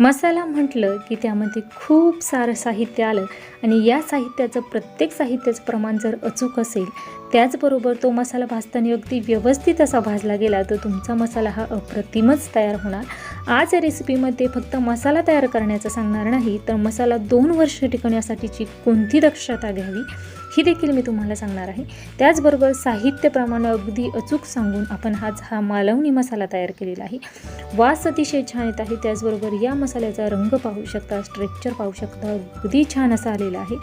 मसाला म्हटलं की त्यामध्ये खूप सारं साहित्य आलं. आणि या साहित्याचं प्रत्येक साहित्याचं प्रमाण जर अचूक असेल त्याचबरोबर तो मसाला भाजताना अगदी व्यवस्थित असा भाजला गेला तर तुमचा मसाला हा अप्रतिमच तयार होणार. आज या रेसिपीमध्ये फक्त मसाला तयार करण्याचं सांगणार नाही तर मसाला दोन वर्ष टिकवण्यासाठीची कोणती दक्षता घ्यावी? ही देखील मी तुम्हाला सांगणार आहे. त्याचबरोबर साहित्यप्रमाणे अगदी अचूक सांगून आपण हाच हा मालवणी मसाला तयार केलेला आहे. वास अतिशय छान येत आहे. त्याचबरोबर या मसाल्याचा रंग पाहू शकता स्ट्रेक्चर पाहू शकता अगदी छान असा आलेला आहे.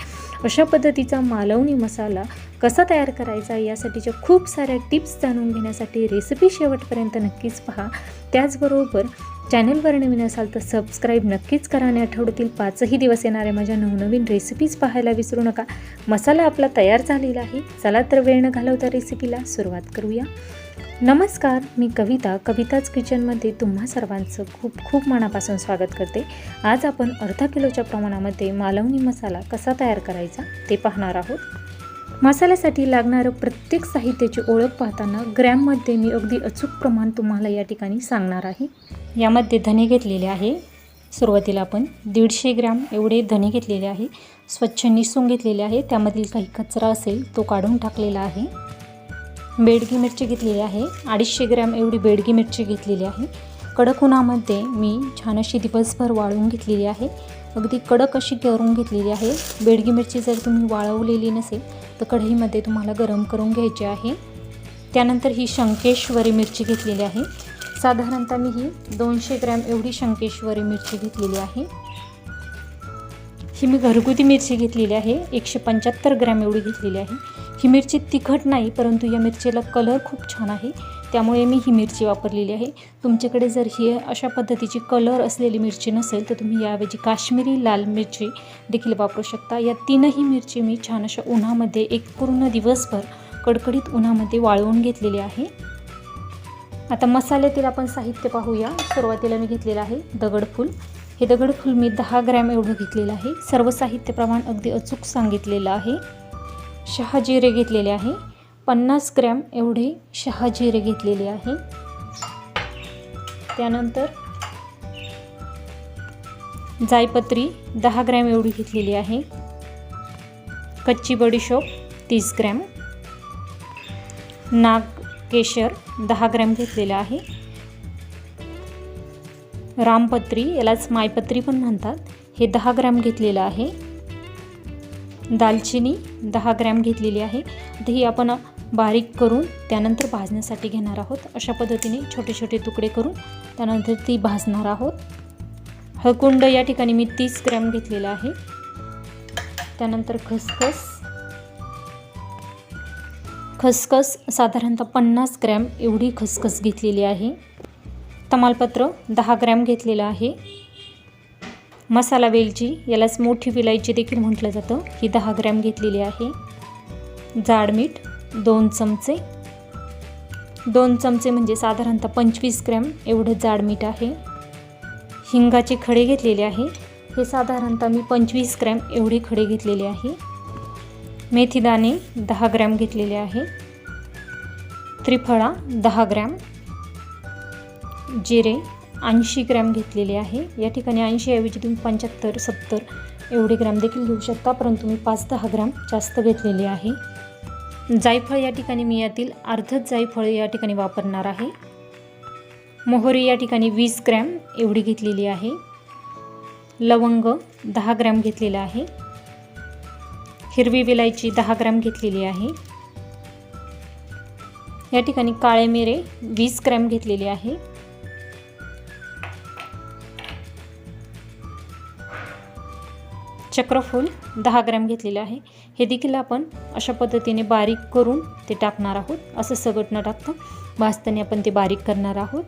अशा पद्धतीचा मालवणी मसाला कसा तयार करायचा यासाठीच्या खूप साऱ्या टिप्स जाणून घेण्यासाठी रेसिपी शेवटपर्यंत नक्कीच पहा. त्याचबरोबर चॅनलवर नवीन असाल तर सबस्क्राईब नक्कीच करा आणि आठवड्यातील पाचही दिवस येणाऱ्या माझ्या नवनवीन रेसिपीज पाहायला विसरू नका. मसाला आपला तयार झालेला आहे. चला तर वेळ न घालवता रेसिपीला सुरुवात करूया. नमस्कार मी कविता. कविताच किचनमध्ये तुम्हा सर्वांचं खूप खूप मनापासून स्वागत करते. आज आपण अर्धा किलोच्या प्रमाणामध्ये मालवणी मसाला कसा तयार करायचा ते पाहणार आहोत. मसाल्यासाठी लागणारं प्रत्येक साहित्याची ओळख पाहताना ग्रॅममध्ये मी अगदी अचूक प्रमाण तुम्हाला या ठिकाणी सांगणार आहे. यामध्ये धने घेतलेले आहे. सुरुवातीला आपण दीडशे ग्रॅम एवढे धने घेतलेले आहे. स्वच्छ निसून घेतलेले आहे. त्यामधील काही कचरा असेल तो काढून टाकलेला आहे. बेडगी मिरची घेतलेली आहे. अडीचशे ग्रॅम एवढी बेडगी मिरची घेतलेली आहे. कडक उन्हामध्ये मी छान अशी दिवसभर वाळवून घेतलेली आहे. अगदी कडक अशी करून घेतलेली आहे. बेडगी मिरची जर तुम्ही वाळवलेली नसेल तर कढईमध्ये तुम्हाला गरम करून घ्यायची आहे. त्यानंतर ही शंकेश्वरी मिरची घेतलेली आहे. साधारणतः मी ही दोनशे ग्रॅम एवढी शंकेश्वरी मिरची घेतलेली आहे. ही मी घरगुती मिरची घेतलेली आहे. एकशे पंच्याहत्तर ग्रॅम एवढी घेतलेली आहे. ही मिरची तिखट नाही परंतु या मिरचीला कलर खूप छान आहे. त्यामुळे मी ही मिरची वापरलेली आहे. तुमच्याकडे जर ही अशा पद्धतीची कलर असलेली मिरची नसेल तर तुम्ही याऐवजी काश्मीरी लाल मिरची देखील वापरू शकता. या तीनही मिरची मी छान अशा उन्हामध्ये एक पूर्ण दिवसभर कडकडीत उन्हामध्ये वाळवून घेतलेली आहे. आता मसाल्यातील आपण साहित्य पाहूया. सुरुवातीला मी घेतलेलं आहे दगडफूल हे दगडफूल मी दहा ग्रॅम एवढं घेतलेलं आहे. सर्व साहित्य प्रमाण अगदी अचूक सांगितलेलं आहे. शहाजिरे घेतलेले आहे. पन्नास ग्रॅम एवढे शहाजिरे घेतलेले आहे. त्यानंतर जायपत्री दहा ग्रॅम एवढी घेतलेली आहे. कच्ची बडीशोप तीस ग्रॅम. नाग केशर दहा ग्रॅम घेतलेलं आहे. रामपत्री यालाच मायपत्री पण म्हणतात. हे दहा ग्रॅम घेतलेलं आहे. दालचिनी दहा ग्रॅम घेतलेली आहे. आता ही आपण बारीक करून त्यानंतर भाजण्यासाठी घेणार आहोत. अशा पद्धतीने छोटे छोटे तुकडे करून त्यानंतर ती भाजणार आहोत. हळकुंड या ठिकाणी मी तीस ग्रॅम घेतलेला आहे. त्यानंतर खसखस खसखस साधारणतः पन्नास ग्रॅम एवढी खसखस घेतलेली आहे. तमालपत्र दहा ग्रॅम घेतलेलं आहे. मसाला वेलची यालाच मोठी विलायची देखील म्हटलं जातं. ही दहा ग्रॅम घेतलेली आहे. जाड मीठ दोन चमचे. दोन चमचे म्हणजे साधारणतः पंचवीस ग्रॅम एवढं जाड मीठ आहे. हिंगाचे खडे घेतलेले आहे. हे साधारणतः मी पंचवीस ग्रॅम एवढे खडे घेतलेले आहे. मेथीदाणे दहा ग्रॅम घेतलेले आहे. त्रिफळा दहा ग्रॅम. जिरे ऐंशी ग्रॅम घेतलेले आहे. या ठिकाणी ऐंशी ऐवजी तुम्ही पंच्याहत्तर सत्तर एवढे ग्रॅम देखील घेऊ शकता परंतु मी पाच दहा ग्रॅम जास्त घेतलेले आहे. जायफळ या ठिकाणी मी यातील अर्धच जायफळ या ठिकाणी वापरणार आहे. मोहरी या ठिकाणी वीस ग्रॅम एवढी घेतलेली आहे. लवंग दहा ग्रॅम घेतलेलं आहे. हिरवी विलायची दहा ग्रॅम घेतलेली आहे. या ठिकाणी काळे मिरे वीस ग्रॅम घेतलेले आहे. चक्रफूल दहा ग्रॅम घेतलेले आहे. हे देखील आपण अशा पद्धतीने बारीक करून ते टाकणार आहोत. असं सगट न टाकता भाजताना आपण ते बारीक करणार आहोत.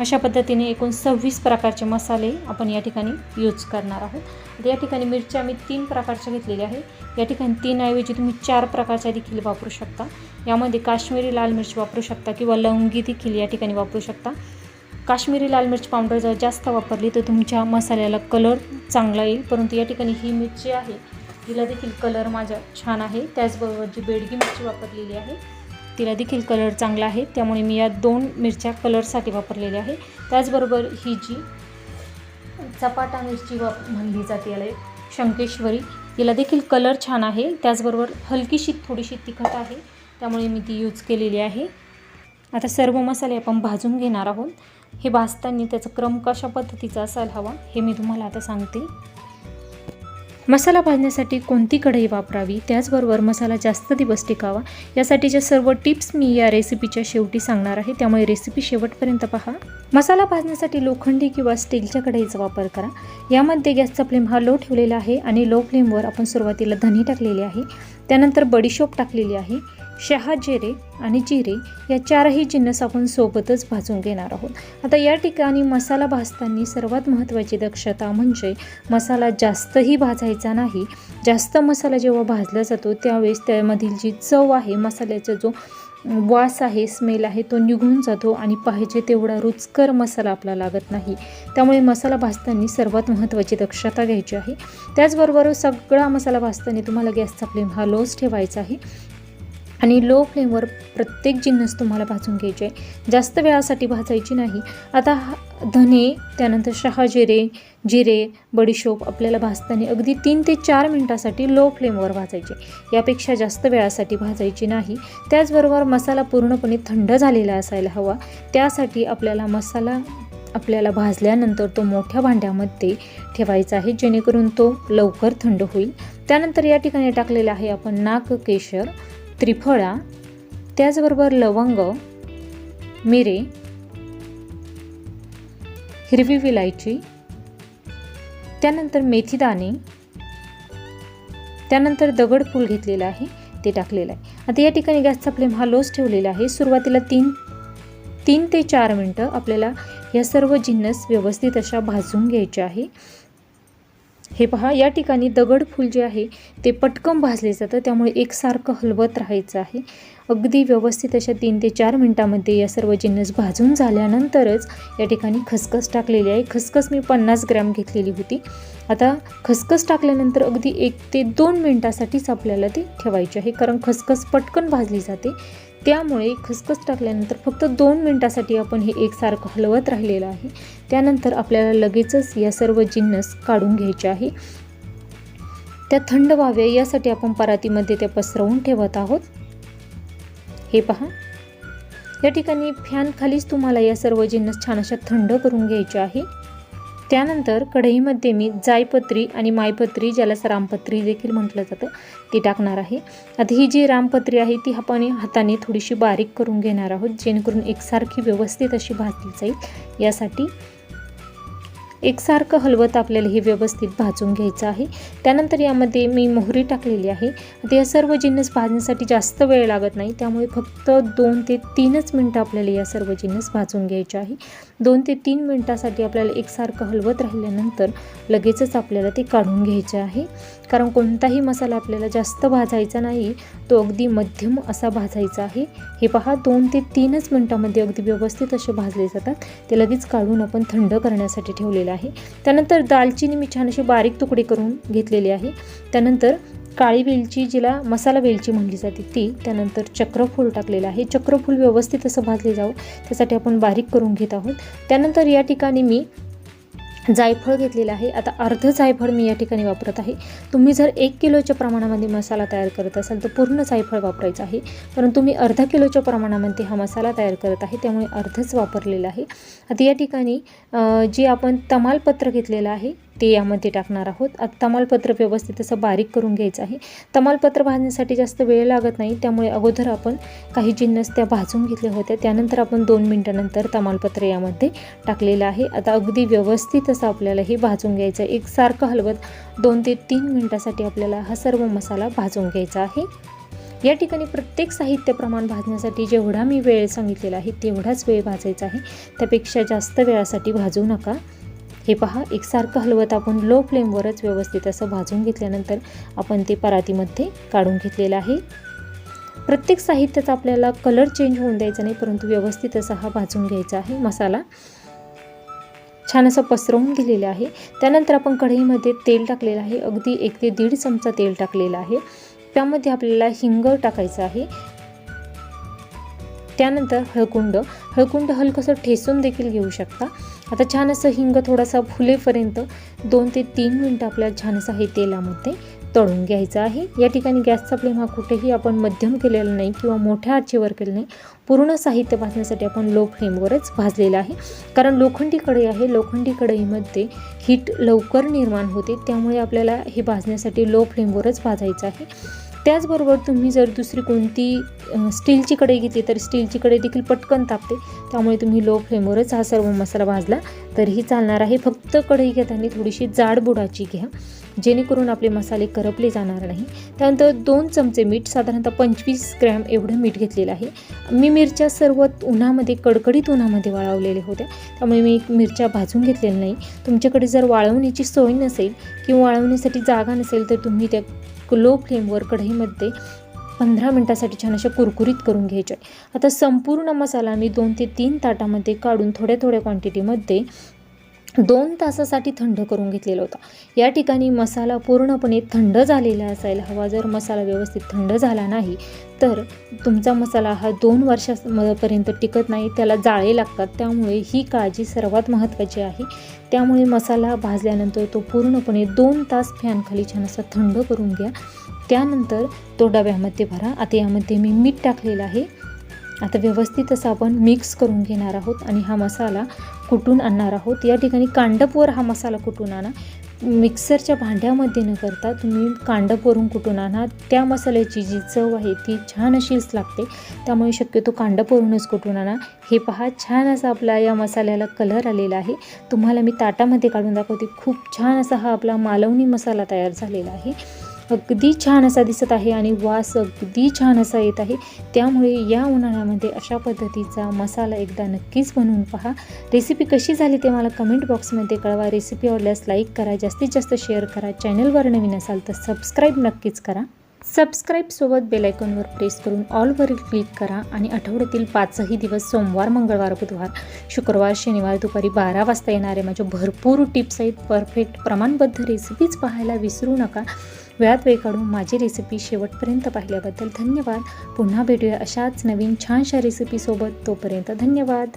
अशा पद्धतीने एकूण सव्वीस प्रकारचे मसाले आपण या ठिकाणी यूज करणार आहोत. या ठिकाणी मिरच्या मी तीन प्रकारच्या घेतलेल्या आहे या ठिकाणी तीनऐवजी तुम्ही चार प्रकारच्या देखील वापरू शकता. यामध्ये काश्मीरी लाल मिरची वापरू शकता किंवा लवंगी देखील या ठिकाणी वापरू शकता. काश्मीरी लाल मिरची पावडर जर जास्त वापरली तर तुमच्या मसाल्याला कलर चांगला येईल. परंतु या ठिकाणी ही मिरची आहे. तिला देखील कलर माझा छान आहे. त्याचबरोबर जी बेडगी मिरची वापरलेली आहे तिला देखील कलर चांगला आहे. त्यामुळे मी या दोन मिरच्या कलरसाठी वापरलेल्या आहे. त्याचबरोबर ही जी चपाटा मिरची वाप म्हणली जाते याला शंकेश्वरी तिला देखील कलर छान आहे. त्याचबरोबर हलकीशी थोडीशी तिखट आहे. त्यामुळे मी ती यूज केलेली आहे. आता सर्व मसाले आपण भाजून घेणार आहोत. हे भाजताना त्याचा क्रम कशा पद्धतीचा असायला हवा हे मी तुम्हाला आता सांगते. मसाला भाजण्यासाठी कोणती कढई वापरावी? त्याचबरोबर मसाला जास्त दिवस टिकावा? यासाठीच्या सर्व टिप्स मी या रेसिपीच्या शेवटी सांगणार आहे त्यामुळे रेसिपी शेवटपर्यंत पहा. मसाला भाजण्यासाठी लोखंडी किंवा स्टीलच्या कढईचा वापर करा. यामध्ये गॅसचा फ्लेम हा लो ठेवलेला आहे आणि लो फ्लेमवर आपण सुरुवातीला धनी टाकलेली आहे. त्यानंतर बडीशोप टाकलेली आहे. शहा जिरे आणि जिरे या चारही जिन्नस आपण सोबतच भाजून घेणार आहोत. आता या ठिकाणी मसाला भाजताना सर्वात महत्त्वाची दक्षता म्हणजे मसाला जास्तही भाजायचा नाही. जास्त मसाला जेव्हा भाजला जातो त्यावेळेस त्यामधील जी चव आहे मसाल्याचा जो वास आहे स्मेल आहे तो निघून जातो आणि पाहिजे तेवढा रुचकर मसाला आपला लागत नाही. त्यामुळे मसाला भाजताना सर्वात महत्त्वाची दक्षता घ्यायची आहे. त्याचबरोबर सगळा मसाला भाजताना तुम्हाला गॅसचा फ्लेम हा लोच ठेवायचा आहे. आणि लो फ्लेमवर प्रत्येक जिन्नस तुम्हाला भाजून घ्यायचे आहे जास्त वेळासाठी भाजायची नाही. आता धने त्यानंतर शहा जिरे जिरे बडीशोप आपल्याला भाजताना अगदी तीन ते चार मिनटासाठी लो फ्लेमवर भाजायचे यापेक्षा जास्त वेळासाठी भाजायची नाही. त्याचबरोबर मसाला पूर्णपणे थंड झालेला असायला हवा. त्यासाठी आपल्याला मसाला आपल्याला भाजल्यानंतर तो मोठ्या भांड्यामध्ये ठेवायचा आहे जेणेकरून तो लवकर थंड होईल. त्यानंतर या ठिकाणी टाकलेलं आहे आपण नाक केशर. त्रिफळा त्याचबरोबर लवंग मिरे हिरवी विलायची त्यानंतर मेथीदाणे त्यानंतर दगडफूल घेतलेलं आहे ते टाकलेलं आहे. आता या ठिकाणी गॅसचा फ्लेम हा लोच ठेवलेला आहे. सुरुवातीला तीन तीन ते चार मिनटं आपल्याला या सर्व जिन्नस व्यवस्थित अशा भाजून घ्यायचे आहे. हे पहा या ठिकाणी दगडफूल जे आहे ते पटकन भाजले जातं. त्यामुळे एकसारखं हलवत राहायचं आहे. अगदी व्यवस्थित अशा तीन ते चार मिनटामध्ये या सर्व जिन्नस भाजून झाल्यानंतरच या ठिकाणी खसखस टाकलेली आहे. खसखस मी पन्नास ग्रॅम घेतलेली होती. आता खसखस टाकल्यानंतर अगदी एक ते दोन मिनटासाठीच आपल्याला ती ठेवायची आहे. कारण खसखस पटकन भाजली जाते. त्यामुळे खसखस टाकल्यानंतर फक्त दोन मिनटासाठी आपण हे एकसारखं हलवत राहिलेलं आहे. त्यानंतर आपल्याला लगेचच या सर्व जिन्नस काढून घ्यायचे आहे. त्या थंड व्हाव्या यासाठी आपण परातीमध्ये त्या पसरवून ठेवत आहोत. हे पहा. या ठिकाणी फॅन खालीच तुम्हाला या सर्व जिन्नस छान अशा थंड करून घ्यायच्या आहे. त्यानंतर कढईमध्ये मी जायपत्री आणि मायपत्री ज्याला रामपत्री देखील म्हटलं जातं ती टाकणार आहे. आता ही जी रामपत्री आहे ती आपण हाताने थोडीशी बारीक करून घेणार आहोत जेणेकरून एकसारखी व्यवस्थित अशी भाजली जाईल. यासाठी एकसारखं हलवत आपल्याला हे व्यवस्थित भाजून घ्यायचं आहे. त्यानंतर यामध्ये मी मोहरी टाकलेली आहे. आता या सर्व जिन्नस भाजण्यासाठी जास्त वेळ लागत नाही. त्यामुळे फक्त दोन ते तीनच मिनटं आपल्याला या सर्व जिन्नस भाजून घ्यायचे आहे. दोन ते तीन मिनटासाठी आपल्याला एकसारखं हलवत राहिल्यानंतर लगेचच आपल्याला ते काढून घ्यायचे आहे. कारण कोणताही मसाला आपल्याला जास्त भाजायचा नाही तो अगदी मध्यम असा भाजायचा आहे. हे पहा दोन ते तीनच मिनटामध्ये अगदी व्यवस्थित असे भाजले जातात. ते लगेच काढून आपण थंड करण्यासाठी ठेवलेलं आहे. त्यानंतर दालचिनी मी छान अशी बारीक तुकडे करून घेतलेली आहे. त्यानंतर काळी वेलची जिला मसाला वेलची म्हणली जाते ती त्यानंतर चक्रफूल टाकलेलं आहे. चक्रफूल व्यवस्थित असं भाजले जावं त्यासाठी आपण बारीक करून घेत आहोत. त्यानंतर या ठिकाणी मी जायफळ घेतलेलं आहे. आता अर्ध जायफळ मी या ठिकाणी वापरत आहे. तुम्ही जर एक किलोच्या प्रमाणामध्ये मसाला तयार करत असाल तर पूर्ण जायफळ वापरायचं आहे. परंतु मी अर्धा किलोच्या प्रमाणामध्ये हा मसाला तयार करत आहे त्यामुळे अर्धच वापरलेलं आहे. आता या ठिकाणी जे आपण तमालपत्र घेतलेलं आहे ते यामध्ये टाकणार आहोत. आता तमालपत्र व्यवस्थित असं बारीक करून घ्यायचं आहे. तमालपत्र भाजण्यासाठी जास्त वेळ लागत नाही. त्यामुळे अगोदर आपण काही जिन्नस त्या भाजून घेतल्या होत्या. त्यानंतर आपण दोन मिनटानंतर तमालपत्र यामध्ये टाकलेलं आहे. आता अगदी व्यवस्थित असं आपल्याला हे भाजून घ्यायचं आहे. एकसारखं हलवत दोन ते तीन मिनटासाठी आपल्याला हा सर्व मसाला भाजून घ्यायचा आहे. या ठिकाणी प्रत्येक साहित्य प्रमाण भाजण्यासाठी जेवढा मी वेळ सांगितलेला आहे तेवढाच वेळ भाजायचा आहे. त्यापेक्षा जास्त वेळासाठी भाजू नका. हे पहा एकसारखं हलवत आपण लो फ्लेमवरच व्यवस्थित असं भाजून घेतल्यानंतर आपण ते परातीमध्ये काढून घेतलेलं आहे. प्रत्येक साहित्याचा आपल्याला कलर चेंज होऊन द्यायचा नाही परंतु व्यवस्थित असा हा भाजून घ्यायचा आहे मसाला. छान असं पसरवून दिलेलं आहे. त्यानंतर आपण कढईमध्ये तेल टाकलेलं आहे अगदी एक ते दीड चमचा तेल टाकलेलं आहे. त्यामध्ये आपल्याला हिंग टाकायचं आहे. त्यानंतर हळकुंड. हळकुंड हलकंसं ठेसून देखील घेऊ शकता. आता छान असं हिंग थोडासा फुलेपर्यंत दोन ते तीन मिनटं आपल्याला छान असं हे तेलामध्ये तळून घ्यायचं आहे. या ठिकाणी गॅसचा फ्लेम हा कुठेही आपण मध्यम केलेला नाही किंवा मोठ्या आचेवर केलं नाही. पूर्ण साहित्य भाजण्यासाठी आपण लो फ्लेमवरच भाजलेलं आहे. कारण लोखंडी कढई आहे. लोखंडी कढईमध्ये हीट लवकर निर्माण होते. त्यामुळे आपल्याला हे भाजण्यासाठी लो फ्लेमवरच भाजायचं आहे. त्याचबरोबर तुम्ही जर दुसरी कोणती स्टीलची कढई घेतली तर स्टीलची कढई देखील पटकन तापते. त्यामुळे तुम्ही लो फ्लेमवरच हा सर्व मसाला भाजला तरीही चालणार आहे. फक्त कढई घेताना थोडीशी जाड बुडाची घ्या जेणेकरून आपले मसाले करपले जाणार नाही. त्यानंतर दोन चमचे मीठ साधारणतः पंचवीस ग्रॅम एवढं मीठ घेतलेलं आहे. मी मिरच्या सर्व उन्हामध्ये कडकडीत उन्हामध्ये वाळवलेल्या होत्या. त्यामुळे मी मिरच्या भाजून घेतलेल्या नाही. तुमच्याकडे जर वाळवण्याची सोय नसेल किंवा वाळवण्यासाठी जागा नसेल तर तुम्ही त्या लो फ्लेमवर कढईमध्ये पंधरा मिनटासाठी छान अशा कुरकुरीत करून घ्यायच्या आता संपूर्ण मसाला मी दोन ते तीन ताटामध्ये काढून थोड्या थोड्या क्वांटिटीमध्ये दोन तासासाठी थंड करून घेतलेला होता. या ठिकाणी मसाला पूर्णपणे थंड झालेला असायला हवा. जर मसाला व्यवस्थित थंड झाला नाही तर तुमचा मसाला हा दोन वर्षापर्यंत टिकत नाही त्याला जाळे लागतात. त्यामुळे ही काळजी सर्वात महत्त्वाची आहे. त्यामुळे मसाला भाजल्यानंतर तो पूर्णपणे दोन तास फॅनखाली छान असा थंड करून घ्या. त्यानंतर तो डब्यामध्ये भरा. आता यामध्ये मी मीठ टाकलेलं आहे. आता व्यवस्थित असं आपण मिक्स करून घेणार आहोत आणि हा मसाला कुटून आणणार आहोत? या ठिकाणी कांडपवर हा मसाला कुटून आणा? मिक्सरच्या भांड्यामध्ये न करता तुम्ही कांडपवरून कुटून आणा? त्या मसाल्याची जी चव आहे ती छान अशीच लागते. त्यामुळे शक्यतो कांडपवरूनच कुटून आणा? हे पहा छान असा आपला या मसाल्याला कलर आलेला आहे. तुम्हाला मी ताटामध्ये काढून दाखवते. खूप छान असा हा आपला मालवणी मसाला तयार झालेला आहे. अगदी छान असा दिसत आहे आणि वास अगदी छान असा येत आहे. त्यामुळे या उन्हाळ्यामध्ये अशा पद्धतीचा मसाला एकदा नक्कीच बनवून पहा. रेसिपी कशी झाली ते मला कमेंट बॉक्समध्ये कळवा. रेसिपी आवडल्यास लाईक करा जास्तीत जास्त शेअर करा. चॅनलवर नवीन असाल तर सबस्क्राईब नक्कीच करा. सबस्क्राईबसोबत बेलायकॉनवर प्रेस करून ऑलवर क्लिक करा आणि आठवड्यातील पाचही दिवस सोमवार मंगळवार बुधवार शुक्रवार शनिवार दुपारी बारा वाजता येणारे माझ्या भरपूर टिप्स आहेत. परफेक्ट प्रमाणबद्ध रेसिपीज पाहायला विसरू नका. वेळात वेळ काढून माझी रेसिपी शेवटपर्यंत पाहिल्याबद्दल धन्यवाद. पुन्हा भेटूया अशाच नवीन छानशा रेसिपीसोबत तोपर्यंत धन्यवाद.